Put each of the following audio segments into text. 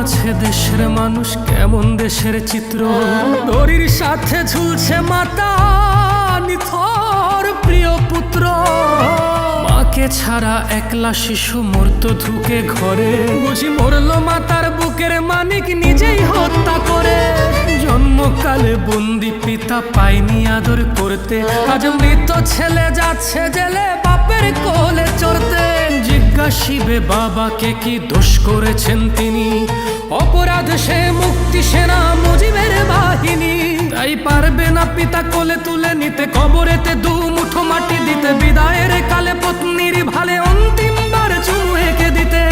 আছে দেশের মানুষ, কেমন দেশের চিত্র? দড়ির সাথে ঝুলছে মাতা, নিথর প্রিয় পুত্র। মাকে ছাড়া একলা শিশু মরত ঢুকে ঘরে। বুঝি মরলো মাতার বুকের মানিক, নিজেই হত্যা করে। জন্মকালে বন্দি পিতা পাইনি আদর করতে। আজ মৃত ছেলে যাচ্ছে জেলে চড়তে জিজ্ঞাসিবে বাবাকে কি দোষ করেছেন তিনি? অপরাধ সে, মুক্তি সেনা, মুজিবের বাহিনী। তাই পারবে না পিতা কোলে তুলে নিতে, কবরেতে দু মুঠো মাটি দিতে, বিদায়ের কালে পত্নীর ভালে অন্তিমবার চুমু এঁকে দিতে।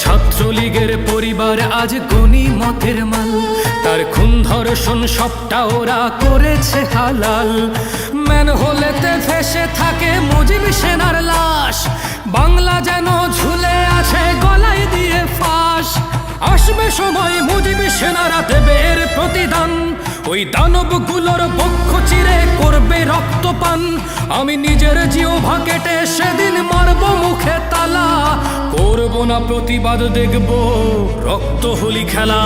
ছাত্রলীগের পরিবার আজ গণি মতের মাল। তার খুন ধর্ষণ সবটা ওরা করেছে হালাল। ম্যান হলেতে ভেসে থাকে মুজিব সেনার লাশ মুজিব দেবের প্রতিদান। ওই দানবগুলোর বক্ষ চিরে করবে রক্তপান। আমি নিজের জিওভা কেটে সেদিন মারব মুখে তালা। করব না প্রতিবাদ, দেখব রক্ত হোলি খেলা।